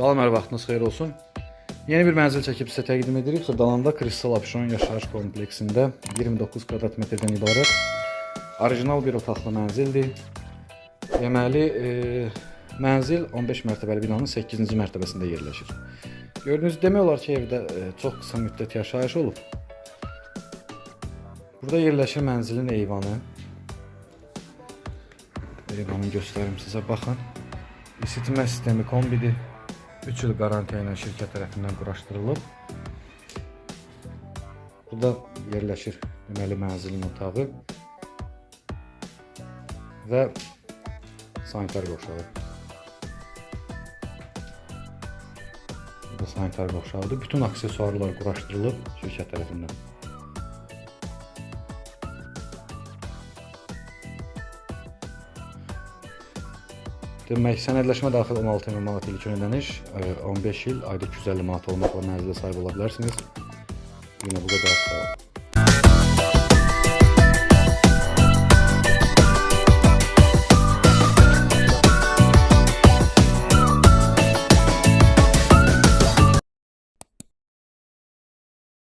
Salam, hər vaxtınız xeyir olsun. Yeni bir mənzil çəkib sizə təqdim edirik. Xırdalanda Kristal Option yaşayış kompleksində 29 kvadrat metrdən ibarət orijinal bir otaqlı mənzildir. Deməli, e, mənzil 15 mərtəbəli binanın 8-ci mərtəbəsində yerləşir. Gördüyünüz demək olar ki, evdə e, çox qısa müddət yaşayış olub. Burada yerləşir mənzilin eyvanı. Eyvanı göstərim sizə, baxın. İsitmə sistemi kombidir. 3 il qarantiya ilə şirkət tərəfindən quraşdırılıb. Burada yerləşir deməli mənzilin otağı və sanitar qovşağı. Burada sanitar qovşağıdır. Bütün aksesuarlar quraşdırılıb şirkət tərəfindən. Demək, sənədləşmə daxil 16 min manat ilk ödəniş, e, 15 il ayda 250 manat olmaqla mənzilə sahib ola bilərsiniz. Yine bu qədər sağ olun.